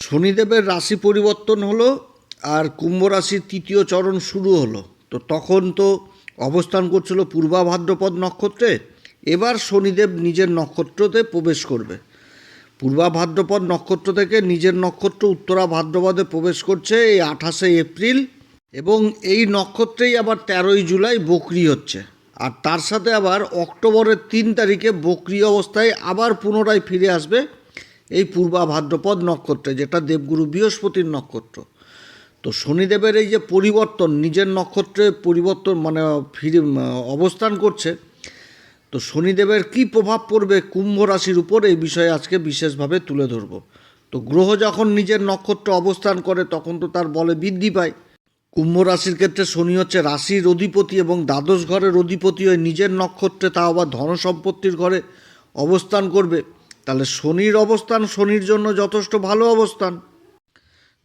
শনিদেবের রাশি পরিবর্তন হলো আর কুম্ভ রাশির তৃতীয় চরণ শুরু হলো। তো তখন তো অবস্থান করছিল পূর্বা ভাদ্রপদ নক্ষত্রে। এবার শনিদেব নিজের নক্ষত্রতে প্রবেশ করবে। পূর্বা ভাদ্রপদ নক্ষত্র থেকে নিজের নক্ষত্র উত্তরা ভাদ্রপদে প্রবেশ করছে এই আঠাশে এপ্রিল এবং এই নক্ষত্রেই আবার তেরোই জুলাই বকরি হচ্ছে। আর তার সাথে আবার অক্টোবরের তিন তারিখে বকরি অবস্থায় আবার পুনরায় ফিরে আসবে এই পূর্বা ভাদ্রপদ নক্ষত্রে, যেটা দেবগুরু বৃহস্পতির নক্ষত্র। তো শনিদেবের এই যে পরিবর্তন, নিজের নক্ষত্রে পরিবর্তন মানে ফিরে অবস্থান করছে, তো শনিদেবের কি প্রভাব পড়বে কুম্ভ রাশির উপর, এই বিষয়ে আজকে বিশেষভাবে তুলে ধরব। তো গ্রহ যখন নিজের নক্ষত্র অবস্থান করে, তখন তো তার বলে বৃদ্ধি পায়। কুম্ভ রাশির ক্ষেত্রে শনি হচ্ছে রাশির অধিপতি এবং দ্বাদশ ঘরের অধিপতি হয়ে নিজের নক্ষত্রে তা আবার ধন সম্পত্তির ঘরে অবস্থান করবে। তাহলে শনির অবস্থান, শনির জন্য যথেষ্ট ভালো অবস্থান।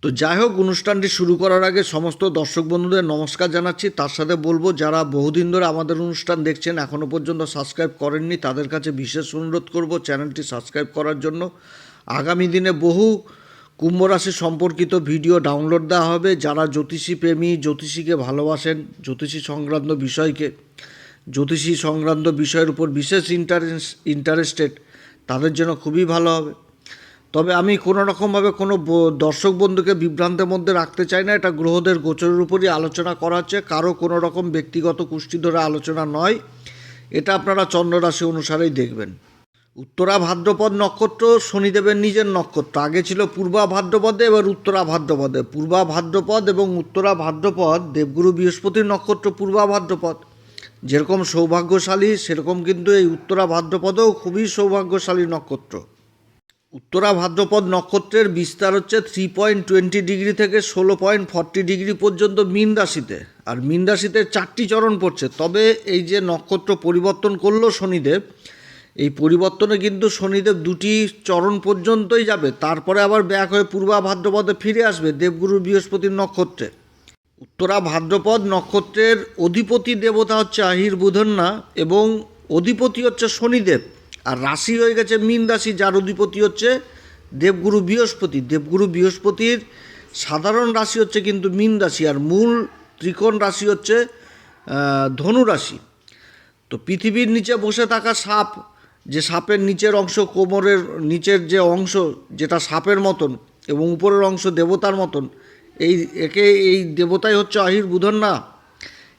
তো যাই হোক, অনুষ্ঠানটি শুরু করার আগে সমস্ত দর্শক বন্ধুদের নমস্কার জানাচ্ছি। তার সাথে বলব, যারা বহুদিন ধরে আমাদের অনুষ্ঠান দেখছেন এখনও পর্যন্ত সাবস্ক্রাইব করেননি, তাদের কাছে বিশেষ অনুরোধ করব চ্যানেলটি সাবস্ক্রাইব করার জন্য। আগামী দিনে বহু কুম্ভ রাশি সম্পর্কিত ভিডিও ডাউনলোড দেওয়া হবে। যারা জ্যোতিষী প্রেমী, জ্যোতিষীকে ভালোবাসেন, জ্যোতিষী সংক্রান্ত বিষয়কে, জ্যোতিষী সংক্রান্ত বিষয়ের উপর বিশেষ ইন্টারেস্ট ইন্টারেস্টেড তাদের জন্য খুবই ভালো হবে। তবে আমি কোনো রকমভাবে কোনো দর্শক বন্ধুকে বিভ্রান্তের মধ্যে রাখতে চাই না। এটা গ্রহদের গোচরের উপরই আলোচনা করা হচ্ছে। কারও কোনো রকম ব্যক্তিগত কুষ্টি ধরে আলোচনা নয়। এটা আপনারা চন্দ্ররাশি অনুসারেই দেখবেন। উত্তরা ভাদ্রপদ নক্ষত্র, শনিদেবের নিজের নক্ষত্র। আগে ছিল পূর্বা ভাদ্রপদে, এবার উত্তরা ভাদ্রপদে। পূর্বা ভাদ্রপদ এবং উত্তরা ভাদ্রপদ, দেবগুরু বৃহস্পতির নক্ষত্র পূর্বা ভাদ্রপদ। যেরকম সৌভাগ্যশালী, সেরকম কিন্তু এই উত্তরা ভাদ্রপদেও খুবই সৌভাগ্যশালী নক্ষত্র। উত্তরা ভাদ্রপদ নক্ষত্রের বিস্তার হচ্ছে থ্রি পয়েন্ট টোয়েন্টি ডিগ্রি থেকে ষোলো পয়েন্ট ফর্টি ডিগ্রি পর্যন্ত মীন রাশিতে। আর মীন রাশিতে চারটি চরণ পড়ছে। তবে এই যে নক্ষত্র পরিবর্তন করল শনিদেব, এই পরিবর্তনে কিন্তু শনিদেব দুটি চরণ পর্যন্তই যাবে। তারপরে আবার ব্যাক হয়ে পূর্বা ভাদ্রপদে ফিরে আসবে দেবগুরু বৃহস্পতির নক্ষত্রে। উত্তরা ভাদ্রপদ নক্ষত্রের অধিপতি দেবতা হচ্ছে আহির বুধন্না এবং অধিপতি হচ্ছে শনিদেব। আর রাশি হয়ে গেছে মীন রাশি, যার অধিপতি হচ্ছে দেবগুরু বৃহস্পতি। দেবগুরু বৃহস্পতির সাধারণ রাশি হচ্ছে কিন্তু মীন রাশি, আর মূল ত্রিকোণ রাশি হচ্ছে ধনু রাশি। তো পৃথিবীর নিচে বসে থাকা সাপ, যে সাপের নিচের অংশ কোমরের নিচের যে অংশ, যেটা সাপের মতন এবং উপরের অংশ দেবতার মতন এই একে এই দেবতাই হচ্ছে আহির বুধন্না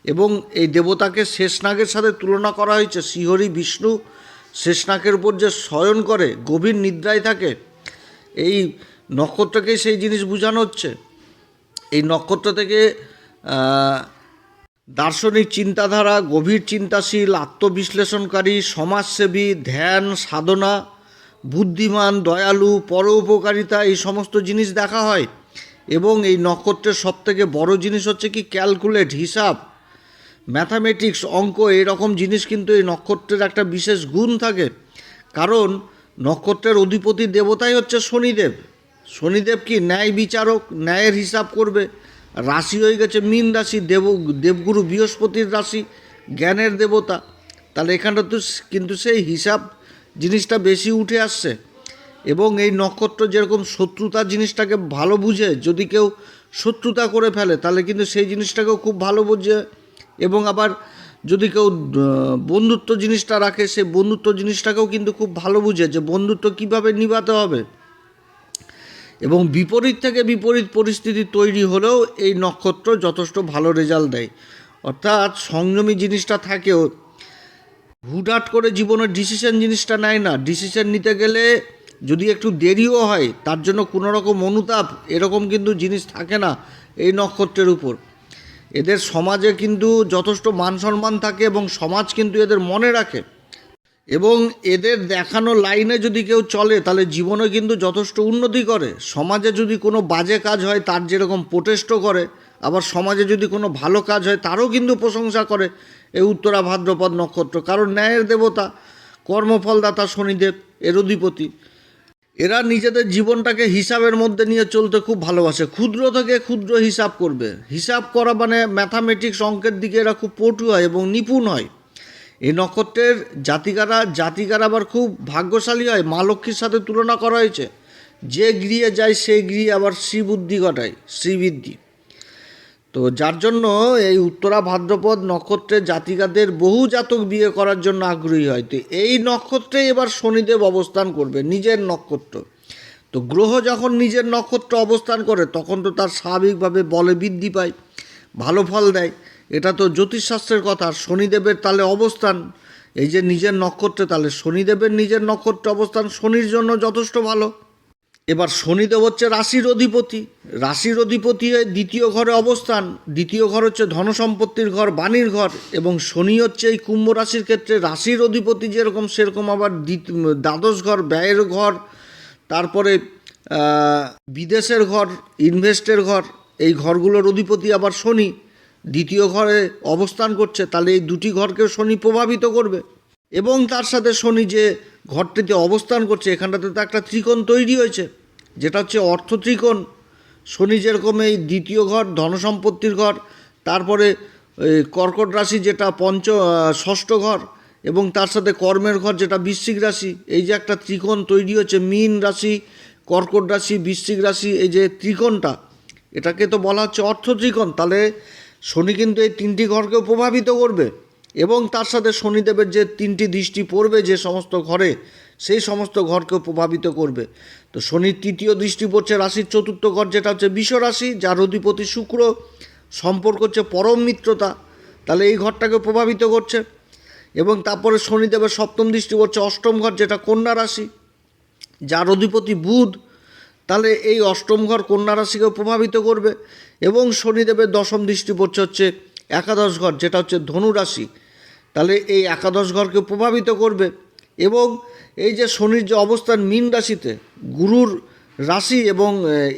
এবং এই দেবতাকে শেষনাগের সাথে তুলনা করা হয়েছে। শ্রীহরি বিষ্ণু শেষনাগের উপর যে শয়ন করে, গভীর নিদ্রায় থাকে, এই নক্ষত্রকেই সেই জিনিস বোঝানো হচ্ছে। এই নক্ষত্র থেকে দার্শনিক চিন্তাধারা, গভীর চিন্তাশীল, আত্মবিশ্লেষণকারী, সমাজসেবী, ধ্যান, সাধনা, বুদ্ধিমান, দয়ালু, পরোপকারিতা, এই সমস্ত জিনিস দেখা হয়। এবং এই নক্ষত্রের সবথেকে বড় জিনিস হচ্ছে কি ক্যালকুলেট হিসাব ম্যাথামেটিক্স অঙ্ক, এরকম জিনিস কিন্তু এই নক্ষত্রের একটা বিশেষ গুণ থাকে। কারণ নক্ষত্রের অধিপতি দেবতাই হচ্ছে শনিদেব। শনিদেব কি? ন্যায় বিচারক, ন্যায়ের হিসাব করবে। রাশি হয়ে গেছে মীন রাশি, দেব, দেবগুরু বৃহস্পতির রাশি, জ্ঞানের দেবতা। তাহলে এখানটা তো কিন্তু সেই হিসাব জিনিসটা বেশি উঠে আসছে। এবং এই নক্ষত্র যেরকম শত্রুতা জিনিসটাকে ভালো বুঝে, যদি কেউ শত্রুতা করে ফেলে, তাহলে কিন্তু সেই জিনিসটাকেও খুব ভালো বুঝে। এবং আবার যদি কেউ বন্ধুত্ব জিনিসটা রাখে, সেই বন্ধুত্ব জিনিসটাকেও কিন্তু খুব ভালো বুঝে যে বন্ধুত্ব কীভাবে নিভাতে হবে। এবং বিপরীত থেকে বিপরীত পরিস্থিতি তৈরি হলেও এই নক্ষত্র যথেষ্ট ভালো রেজাল্ট দেয়। অর্থাৎ সংযমী জিনিসটা থাকেও। হুটহাট করে জীবনের ডিসিশন জিনিসটা নেয় না। ডিসিশন নিতে গেলে যদি একটু দেরিও হয়, তার জন্য কোনো রকম অনুতাপ, এরকম কিন্তু জিনিস থাকে না এই নক্ষত্রের উপর। এদের সমাজে কিন্তু যথেষ্ট মান সম্মান থাকে এবং সমাজ কিন্তু এদের মনে রাখে। এবং এদের দেখানো লাইনে যদি কেউ চলে, তাহলে জীবনে কিন্তু যথেষ্ট উন্নতি করে। সমাজে যদি কোনো বাজে কাজ হয়, তার যেরকম প্রোটেস্টও করে, আবার সমাজে যদি কোনো ভালো কাজ হয়, তারও কিন্তু প্রশংসা করে এই উত্তরা ভাদ্রপদ নক্ষত্র। কারণ ন্যায়ের দেবতা, কর্মফলদাতা শনিদেব, এর অধিপতি। এরা নিজেদের জীবনটাকে হিসাবের মধ্যে নিয়ে চলতে খুব ভালোবাসে। ক্ষুদ্র থেকে ক্ষুদ্র হিসাব করবে। হিসাব করা মানে ম্যাথামেটিক্স অঙ্কের দিকে এরা খুব পটু হয় এবং নিপুণ হয়। এই নক্ষত্রের জাতিকারা জাতিকারা আবার খুব ভাগ্যশালী হয়। মা লক্ষ্মীর সাথে তুলনা করা হয়েছে। যে গৃহে যায়, সেই গৃহে আবার শ্রীবুদ্ধি ঘটায়, শ্রীবৃদ্ধি। তো যার জন্য এই উত্তরা ভাদ্রপদ নক্ষত্রের জাতিকাদের বহু জাতক বিয়ে করার জন্য আগ্রহী হয়। তো এই নক্ষত্রে এবার শনিদেব অবস্থান করবে, নিজের নক্ষত্র। তো গ্রহ যখন নিজের নক্ষত্র অবস্থান করে, তখন তো তার স্বাভাবিকভাবে বলে বৃদ্ধি পায়, ভালো ফল দেয়। এটা তো জ্যোতিষশাস্ত্রের কথা, শনিদেবের তাহলে অবস্থান, এই যে নিজের নক্ষত্রে তাহলে শনিদেবের নিজের নক্ষত্রে অবস্থান, শনির জন্য যথেষ্ট ভালো। এবার শনিদেব হচ্ছে রাশির অধিপতি। রাশির অধিপতি হয়ে দ্বিতীয় ঘরে অবস্থান। দ্বিতীয় ঘর হচ্ছে ধনসম্পত্তির ঘর, বাণীর ঘর এবং শনি হচ্ছে এই কুম্ভ রাশির ক্ষেত্রে রাশির অধিপতি যেরকম সেরকম আবার দ্বাদশ ঘর, ব্যয়ের ঘর, তারপরে বিদেশের ঘর, ইনভেস্টের ঘর, এই ঘরগুলোর অধিপতি আবার শনি। দ্বিতীয় ঘরে অবস্থান করছে, তাহলে এই দুটি ঘরকেও শনি প্রভাবিত করবে। এবং তার সাথে শনি যে ঘরটিতে অবস্থান করছে, এখানটাতে তো একটা ত্রিকোণ তৈরি হয়েছে, যেটা হচ্ছে অর্থ ত্রিকোণ। শনি যেরকম এই দ্বিতীয় ঘর, ধনসম্পত্তির ঘর, তারপরে কর্কট রাশি যেটা পঞ্চ ষষ্ঠ ঘর, এবং তার সাথে কর্মের ঘর যেটা বৃশ্চিক রাশি, এই যে একটা ত্রিকোণ তৈরি হচ্ছে, মীন রাশি, কর্কট রাশি, বৃশ্চিক রাশি, এই যে ত্রিকোণটা, এটাকে তো বলা হচ্ছে অর্থ ত্রিকোণ। তাহলে শনি কিন্তু এই তিনটি ঘরকেও প্রভাবিত করবে। এবং তার সাথে শনিদেবের যে তিনটি দৃষ্টি পড়বে যে সমস্ত ঘরে, সেই সমস্ত ঘরকেও প্রভাবিত করবে। তো শনির তৃতীয় দৃষ্টি পড়ছে রাশির চতুর্থ ঘর, যেটা হচ্ছে রাশি যার অধিপতি শুক্র, সম্পর্ক হচ্ছে পরম মিত্রতা। তাহলে এই ঘরটাকে প্রভাবিত করছে। এবং তারপরে শনিদেবের সপ্তম দৃষ্টি পড়ছে অষ্টম ঘর, যেটা কন্যা রাশি, যার অধিপতি বুধ। তাহলে এই অষ্টম ঘর কন্যা রাশিকেও প্রভাবিত করবে। এবং শনিদেবের দশম দৃষ্টি পড়ছে হচ্ছে একাদশ ঘর, যেটা হচ্ছে ধনু রাশি। তাহলে এই একাদশ ঘরকে প্রভাবিত করবে। এবং এই যে শনির যে অবস্থান মীন রাশিতে, গুরুর রাশি এবং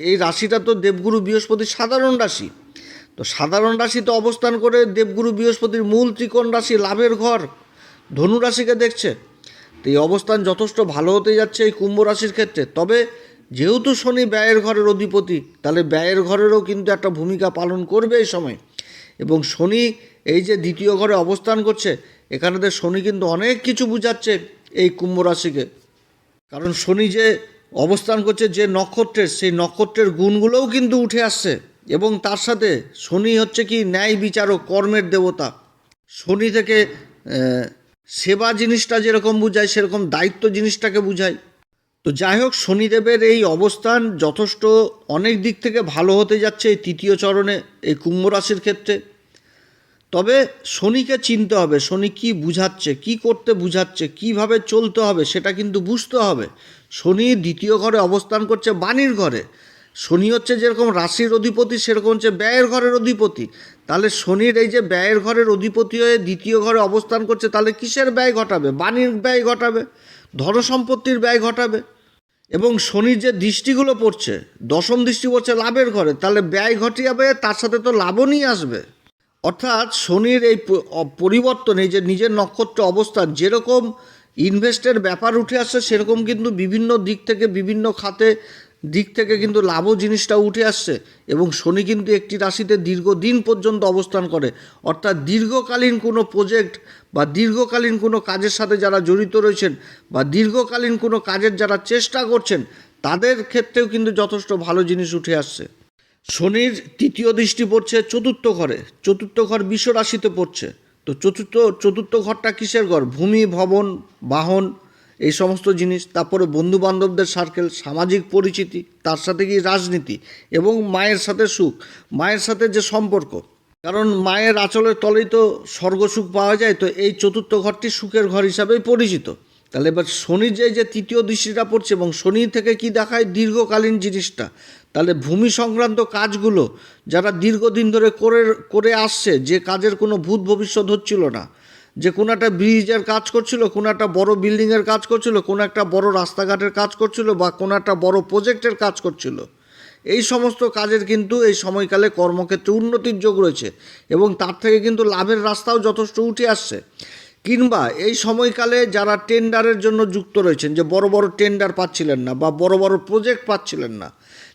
এই রাশিটা তো দেবগুরু বৃহস্পতির সাধারণ রাশি। তো সাধারণ রাশিতে অবস্থান করে দেবগুরু বৃহস্পতির মূল ত্রিকোণ রাশি লাভের ঘর, ধনু রাশিকে দেখছে। তো এই অবস্থান যথেষ্ট ভালো হতে যাচ্ছে এই কুম্ভ রাশির ক্ষেত্রে। তবে যেহেতু শনি ব্যয়ের ঘরের অধিপতি, তাহলে ব্যয়ের ঘরেরও কিন্তু একটা ভূমিকা পালন করবে এই সময়। এবং শনি এই যে দ্বিতীয় ঘরে অবস্থান করছে এখানেতে শনি কিন্তু অনেক কিছু বুঝাচ্ছে এই কুম্ভ রাশিকে। কারণ শনি যে অবস্থান করছে, যে নক্ষত্রের, সেই নক্ষত্রের গুণগুলোও কিন্তু উঠে আসছে। এবং তার সাথে শনি হচ্ছে কি ন্যায় বিচারক, কর্মের দেবতা। শনি থেকে সেবা জিনিসটা যেরকম বুঝায়, সেরকম দায়িত্ব জিনিসটাকে বুঝায়। তো যাই হোক, শনিদেবের এই অবস্থান যথেষ্ট অনেক দিক থেকে ভালো হতে যাচ্ছে এই তৃতীয় চরণে, এই কুম্ভ রাশির ক্ষেত্রে। তবে শনিকে চিনতে হবে, শনি কি বুঝাচ্ছে, কি করতে বুঝাচ্ছে, কীভাবে চলতে হবে সেটা কিন্তু বুঝতে হবে। শনি দ্বিতীয় ঘরে অবস্থান করছে বাণীর ঘরে। শনি হচ্ছে যেরকম রাশির অধিপতি, সেরকম হচ্ছে ব্যয়ের ঘরের অধিপতি। তাহলে শনির এই যে ব্যয়ের ঘরের অধিপতি হয়ে দ্বিতীয় ঘরে অবস্থান করছে, তাহলে কিসের ব্যয় ঘটাবে? বাণীর ব্যয় ঘটাবে, ধনসম্পত্তির ব্যয় ঘটাবে। এবং শনির যে দৃষ্টিগুলো পড়ছে, দশম দৃষ্টি পড়ছে লাভের ঘরে, তাহলে ব্যয় ঘটিয়াবে তার সাথে তো লাভও নিয়ে আসবে। অর্থাৎ শনির এই পরিবর্তন যে নিজের নক্ষত্র অবস্থান, যেরকম ইনভেস্টের ব্যাপার উঠে আসছে, সেরকম কিন্তু বিভিন্ন দিক থেকে, বিভিন্ন খাতে দিক থেকে কিন্তু লাভও জিনিসটা উঠে আসছে এবং শনি কিন্তু একটি রাশিতে দীর্ঘদিন পর্যন্ত অবস্থান করে। অর্থাৎ দীর্ঘকালীন কোনো প্রজেক্ট বা দীর্ঘকালীন কোনো কাজের সাথে যারা জড়িত রয়েছেন বা দীর্ঘকালীন কোনো কাজের যারা চেষ্টা করছেন, তাদের ক্ষেত্রেও কিন্তু যথেষ্ট ভালো জিনিস উঠে আসছে। শনির তৃতীয় দৃষ্টি পড়ছে চতুর্থ ঘরে। চতুর্থ ঘর বিশ্ব রাশিতে পড়ছে। তো চতুর্থ চতুর্থ ঘরটা কিসের ঘর? ভূমি, ভবন, বাহন, এই সমস্ত জিনিস, তারপরে বন্ধু বান্ধবদের সার্কেল সামাজিক পরিচিতি, তার সাথে কি রাজনীতি এবং মায়ের সাথে সুখ? মায়ের সাথে যে সম্পর্ক। কারণ মায়ের আঁচলের তলেই তো স্বর্গসুখ পাওয়া যায়, তো এই চতুর্থ ঘরটি সুখের ঘর হিসাবেই পরিচিত। তাহলে এবার শনির যে যে তৃতীয় দৃষ্টিটা পড়ছে এবং শনি থেকে কি দেখায় দীর্ঘকালীন জিনিসটা? তাহলে ভূমি সংক্রান্ত কাজগুলো যারা দীর্ঘদিন ধরে করে করে আসছে, যে কাজের কোনো ভূত ভবিষ্যৎ হচ্ছিল না, যে কোনো একটা ব্রিজের কাজ করছিল, কোনো একটা বড় বিল্ডিংয়ের কাজ করছিল, কোনো একটা বড় রাস্তাঘাটের কাজ করছিল বা কোনো একটা বড় প্রজেক্টের কাজ করছিল, এই সমস্ত কাজের কিন্তু এই সময়কালে কর্মক্ষেত্রে উন্নতির যোগ রয়েছে এবং তার থেকে কিন্তু লাভের রাস্তাও যথেষ্ট উঠে আসছে। কিংবা এই সময়কালে যারা টেন্ডারের জন্য যুক্ত রয়েছেন, যে বড় বড় টেন্ডার পাচ্ছিলেন না বা বড় বড় প্রজেক্ট পাচ্ছিলেন না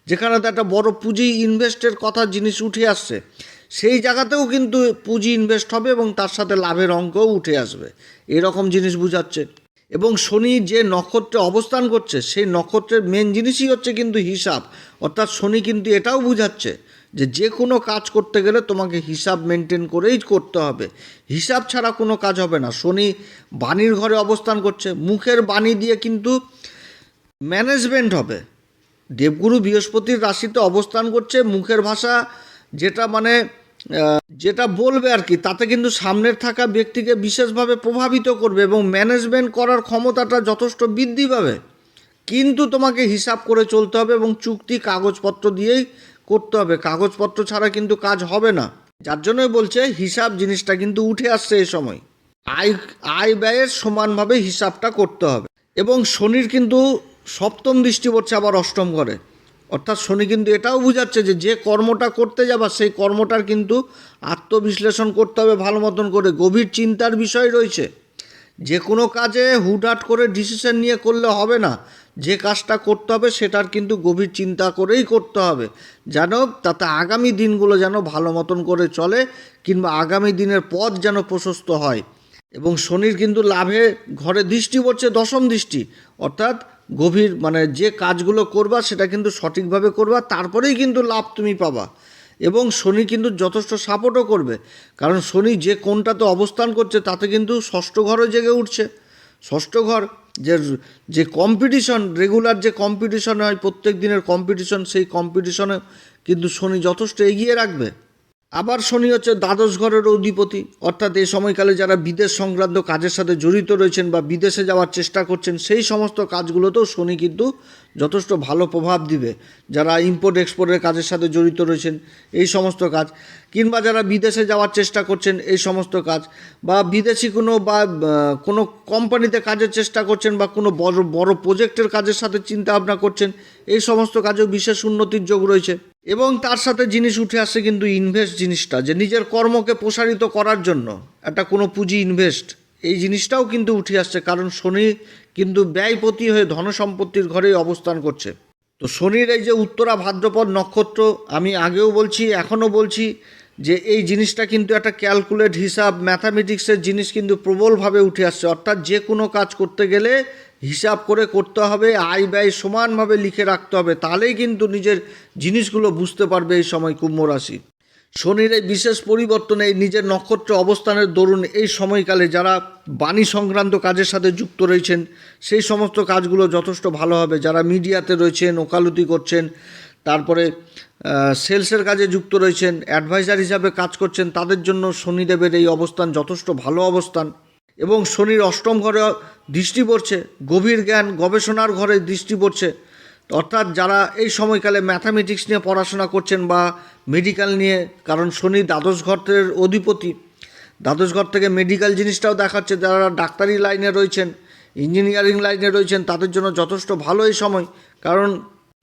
যেখানে তো একটা বড় পুঁজি ইনভেস্টের কথা জিনিস উঠে আসছে, সেই জায়গাতেও কিন্তু পুঁজি ইনভেস্ট হবে এবং তার সাথে লাভের অঙ্কও উঠে আসবে। এরকম জিনিস বুঝাচ্ছে। এবং শনি যে নক্ষত্রে অবস্থান করছে, সেই নক্ষত্রের মেন জিনিসই হচ্ছে কিন্তু হিসাব। অর্থাৎ শনি কিন্তু এটাও বুঝাচ্ছে যে যে কোনো কাজ করতে গেলে তোমাকে হিসাব মেনটেন করেই করতে হবে। হিসাব ছাড়া কোনো কাজ হবে না। শনি বাণীর ঘরে অবস্থান করছে। মুখের বাণী দিয়ে কিন্তু ম্যানেজমেন্ট হবে। দেবগুরু বৃহস্পতির রাশিতে অবস্থান করছে, মুখের ভাষা যেটা মানে যেটা বলবে আর কি, তাতে কিন্তু সামনের থাকা ব্যক্তিকে বিশেষভাবে প্রভাবিত করবে এবং ম্যানেজমেন্ট করার ক্ষমতাটা যথেষ্ট বৃদ্ধি পাবে। কিন্তু তোমাকে হিসাব করে চলতে হবে এবং চুক্তি কাগজপত্র দিয়েই করতে হবে। কাগজপত্র ছাড়া কিন্তু কাজ হবে না। যার জন্যই বলছে, হিসাব জিনিসটা কিন্তু উঠে আসছে এই সময়। আয় আয় ব্যয়ের সমানভাবে হিসাবটা করতে হবে। এবং শনির কিন্তু সপ্তম দৃষ্টি পড়ছে আবার অষ্টম ঘরে। অর্থাৎ শনি কিন্তু এটাও বুঝাচ্ছে যে যে কর্মটা করতে যাবা, সেই কর্মটার কিন্তু আত্মবিশ্লেষণ করতে হবে ভালো মতন করে। গভীর চিন্তার বিষয় রয়েছে। যে কোনো কাজে হুটহাট করে ডিসিশন নিয়ে করলে হবে না। যে কাজটা করতে হবে সেটার কিন্তু গভীর চিন্তা করেই করতে হবে। যেন তাতে আগামী দিনগুলো যেন ভালো মতন করে চলে কিংবা আগামী দিনের পথ যেন প্রশস্ত হয়। এবং শনির কিন্তু লাভে ঘরে দৃষ্টি পড়ছে দশম দৃষ্টি। অর্থাৎ গভীর মানে যে কাজগুলো করবা সেটা কিন্তু সঠিকভাবে করবা, তারপরেই কিন্তু লাভ তুমি পাবা। এবং শনি কিন্তু যথেষ্ট সাপোর্টও করবে। কারণ শনি যে কোনটাতে অবস্থান করছে তাতে কিন্তু ষষ্ঠ ঘরও জেগে উঠছে। ষষ্ঠ ঘর যে যে কম্পিটিশন রেগুলার যে কম্পিটিশন হয়, প্রত্যেক দিনের কম্পিটিশন সেই কম্পিটিশনে কিন্তু শনি যথেষ্ট এগিয়ে রাখবে। আবার শনি হচ্ছে দ্বাদশ ঘরের অধিপতি। অর্থাৎ এই সময়কালে যারা বিদেশ সংক্রান্ত কাজের সাথে জড়িত রয়েছেন বা বিদেশে যাওয়ার চেষ্টা করছেন, সেই সমস্ত কাজগুলোতেও শনি কিন্তু যথেষ্ট ভালো প্রভাব দিবে। যারা ইম্পোর্ট এক্সপোর্টের কাজের সাথে জড়িত রয়েছেন, এই সমস্ত কাজ। কিংবা যারা বিদেশে যাওয়ার চেষ্টা করছেন, এই সমস্ত কাজ। বা বিদেশি কোনো বা কোনো কোম্পানিতে কাজের চেষ্টা করছেন বা কোনো বড় বড় প্রজেক্টের কাজের সাথে চিন্তা ভাবনা করছেন, এই সমস্ত কাজেও বিশেষ উন্নতির যোগ রয়েছে। এবং তার সাথে জিনিস উঠে আসে কিন্তু ইনভেস্ট জিনিসটা, যে নিজের কর্মকে প্রসারিত করার জন্য একটা কোনো পুঁজি ইনভেস্ট এই জিনিসটাও কিন্তু উঠে আসছে। কারণ শনি কিন্তু ব্যয়পতি হয়ে ধনসম্পত্তির ঘরেই অবস্থান করছে। তো শনির এই যে উত্তরা ভাদ্রপদ নক্ষত্র, আমি আগেও বলছি, এখনও বলছি যে এই জিনিসটা কিন্তু একটা ক্যালকুলেট হিসাব ম্যাথামেটিক্সের জিনিস কিন্তু প্রবলভাবে উঠে আসছে। অর্থাৎ যে কোনো কাজ করতে গেলে হিসাব করে করতে হবে, আয় ব্যয় সমানভাবে লিখে রাখতে হবে, তাহলেই কিন্তু নিজের জিনিসগুলো বুঝতে পারবে এই সময় কুম্ভ রাশি। শনির এই বিশেষ পরিবর্তনে এই নিজের নক্ষত্র অবস্থানের দরুন এই সময়কালে যারা বাণী সংক্রান্ত কাজের সাথে যুক্ত রয়েছেন, সেই সমস্ত কাজগুলো যথেষ্ট ভালো হবে। যারা মিডিয়াতে রয়েছেন, ওকালতি করছেন তারপরে সেলসের কাজে যুক্ত রয়েছেন, অ্যাডভাইজার হিসাবে কাজ করছেন, তাদের জন্য শনিদেবের এই অবস্থান যথেষ্ট ভালো অবস্থান। এবং শনির অষ্টম ঘরে দৃষ্টি পড়ছে, গভীর জ্ঞান, গবেষণার ঘরে দৃষ্টি পড়ছে। অর্থাৎ যারা এই সময়কালে ম্যাথামেটিক্স নিয়ে পড়াশোনা করছেন বা মেডিকেল নিয়ে, কারণ শনি দ্বাদশ ঘরের অধিপতি, দ্বাদশ ঘর থেকে মেডিকেল জিনিসটাও দেখাচ্ছে, যারা ডাক্তারি লাইনে রয়েছেন ইঞ্জিনিয়ারিং লাইনে রয়েছেন, তাদের জন্য যথেষ্ট ভালো এই সময়। কারণ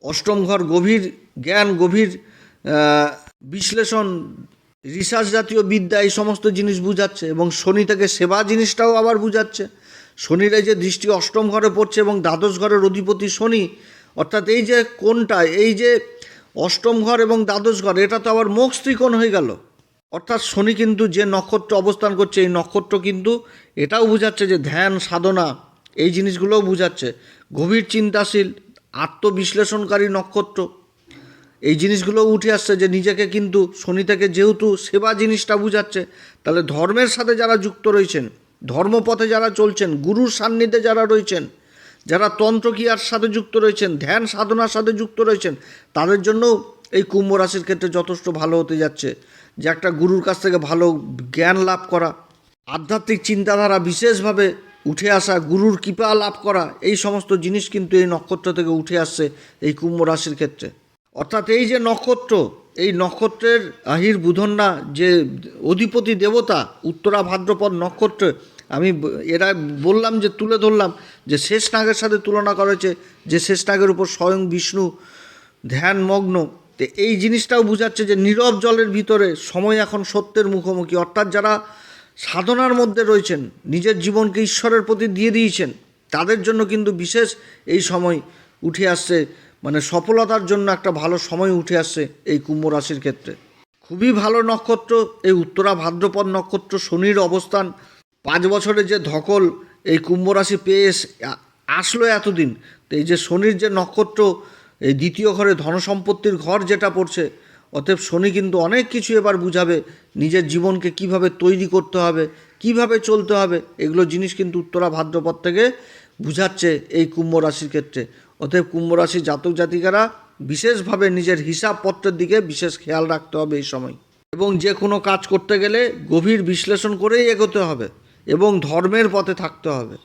অষ্টম ঘর গভীর, জ্ঞান গভীর বিশ্লেষণ, রিসার্চ জাতীয় বিদ্যা, এই সমস্ত জিনিস বুঝাচ্ছে এবং শনি থেকে সেবা জিনিসটাও আবার বুঝাচ্ছে। শনির এই যে দৃষ্টি অষ্টম ঘরে পড়ছে এবং দ্বাদশ ঘরের অধিপতি শনি, অর্থাৎ এই যে কোনটা এই যে অষ্টম ঘর এবং দ্বাদশ ঘর, এটা তো আবার মোক্ষ ত্রিকোণ হয়ে গেল। অর্থাৎ শনি কিন্তু যে নক্ষত্র অবস্থান করছে, এই নক্ষত্র কিন্তু এটাও বোঝাচ্ছে যে ধ্যান, সাধনা, এই জিনিসগুলোও বোঝাচ্ছে। গভীর চিন্তাশীল আত্মবিশ্লেষণকারী নক্ষত্র। এই জিনিসগুলো উঠে আসছে যে নিজেকে কিন্তু শনি থেকে যেহেতু সেবা জিনিসটা বুঝাচ্ছে, তাহলে ধর্মের সাথে যারা যুক্ত রয়েছেন, ধর্মপথে যারা চলছেন, গুরুর সান্নিধ্যে যারা রয়েছেন, যারা তন্ত্রক্রিয়ার সাথে যুক্ত রয়েছেন, ধ্যান সাধনার সাথে যুক্ত রয়েছেন, তাদের জন্য এই কুম্ভ রাশির ক্ষেত্রে যথেষ্ট ভালো হতে যাচ্ছে। যে একটা গুরুর কাছ থেকে ভালো জ্ঞান লাভ করা, আধ্যাত্মিক চিন্তাধারা বিশেষভাবে উঠে আসা গুরুর কৃপা লাভ করা, এই সমস্ত জিনিস কিন্তু এই নক্ষত্র থেকে উঠে আসছে এই কুম্ভ রাশির ক্ষেত্রে। অর্থাৎ এই যে নক্ষত্র, এই নক্ষত্রের আহির বুধন্যা যে অধিপতি দেবতা, উত্তরা ভাদ্রপদ নক্ষত্রে, আমি এরা বললাম যে, তুলে ধরলাম যে, শেষ নাগের সাথে তুলনা করা হয়েছে যে, শেষ নাগের উপর স্বয়ং বিষ্ণু ধ্যানমগ্ন তো এই জিনিসটাও বোঝাচ্ছে যে, নীরব জলের ভিতরে সময় এখন সত্যের মুখোমুখি। অর্থাৎ যারা সাধনার মধ্যে রয়েছেন, নিজের জীবনকে ঈশ্বরের প্রতি দিয়ে দিয়েছেন। তাদের জন্য কিন্তু বিশেষ এই সময় উঠে আসছে মানে সফলতার জন্য একটা ভালো সময় উঠে আসছে এই কুম্ভ রাশির ক্ষেত্রে। খুবই ভালো নক্ষত্র, এই উত্তরা ভাদ্রপদ নক্ষত্র শনির অবস্থান। পাঁচ বছরে যে ধকল এই কুম্ভ রাশি পেয়ে আসলো এতদিন। তো এই যে শনির যে নক্ষত্র, এই দ্বিতীয় ঘরে ধনসম্পত্তির ঘর যেটা পড়ছে অতএব শনি কিন্তু অনেক কিছু এবার বুঝাবে, নিজের জীবনকে কীভাবে তৈরি করতে হবে, কীভাবে চলতে হবে, এগুলো জিনিস কিন্তু উত্তরা ভাদ্রপদ থেকে বুঝাচ্ছে এই কুম্ভ রাশির ক্ষেত্রে। অতএব কুম্ভ রাশির জাতক জাতিকারা বিশেষভাবে নিজের হিসাবপত্রের দিকে বিশেষ খেয়াল রাখতে হবে এই সময়। এবং যে কোনো কাজ করতে গেলে গভীর বিশ্লেষণ করেই এগোতে হবে এবং ধর্মের পথে থাকতে হবে।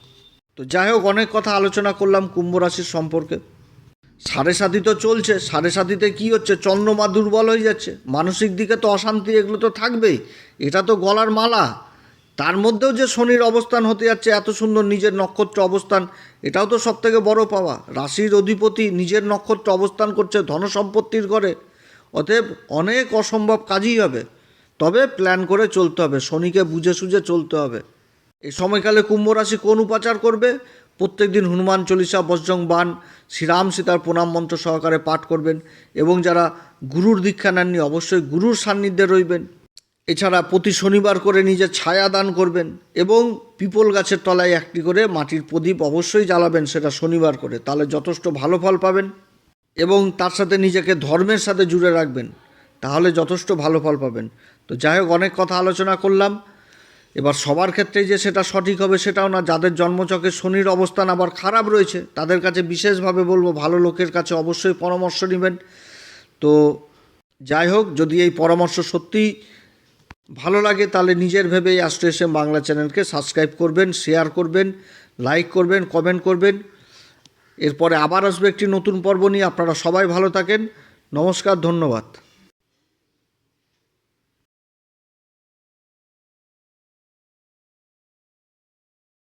তো যাই হোক, অনেক কথা আলোচনা করলাম কুম্ভ রাশির সম্পর্কে। সাড়ে সাথী তো চলছে সাড়ে সাথীতে কী হচ্ছে? চন্দ্রমা দুর্বল হয়ে যাচ্ছে। মানসিক দিকে তো অশান্তি, এগুলো তো থাকবেই। এটা তো গলার মালা। তার মধ্যেও যে শনির অবস্থান হতে যাচ্ছে, এত সুন্দর নিজের নক্ষত্র অবস্থান, এটাও তো সব থেকে বড় পাওয়া। রাশির অধিপতি নিজের নক্ষত্র অবস্থান করছে ধনসম্পত্তির ঘরে। অতএব অনেক অসম্ভব কাজই হবে। তবে প্ল্যান করে চলতে হবে। শনিকে বুঝে সুঝে চলতে হবে। এই সময়কালে কুম্ভ রাশি কোন উপাচার করবে? প্রত্যেক দিন হনুমান চল্লিশা, বজ্রং বান শ্রীরাম সীতার প্রণাম মন্ত্র সহকারে পাঠ করবেন এবং যারা গুরুর দীক্ষা নেননি অবশ্যই গুরুর সান্নিধ্যে রইবেন। এছাড়া প্রতি শনিবার করে নিজের ছায়া দান করবেন এবং পিপল গাছের তলায় একটি করে মাটির প্রদীপ অবশ্যই জ্বালাবেন সেটা শনিবার করে। তাহলে যথেষ্ট ভালো ফল পাবেন এবং তার সাথে নিজেকে ধর্মের সাথে জুড়ে রাখবেন, তাহলে যথেষ্ট ভালো ফল পাবেন। তো যাই হোক, অনেক কথা আলোচনা করলাম। এবার সবার ক্ষেত্রে যে সেটা সঠিক হবে সেটাও না, যাদের জন্মচকে শনির অবস্থান আবার খারাপ রয়েছে, তাদের কাছে বিশেষভাবে বলব ভালো লোকের কাছে অবশ্যই পরামর্শ নেবেন। তো যাই হোক, যদি এই পরামর্শ সত্যিই ভালো লাগে, তাহলে নিজের ভেবে এই এসএম বাংলা চ্যানেলকে সাবস্ক্রাইব করবেন, শেয়ার করবেন, লাইক করবেন, কমেন্ট করবেন। এরপরে আবার আসবে একটি নতুন পর্ব নিয়ে। আপনারা সবাই ভালো থাকেন। নমস্কার, ধন্যবাদ।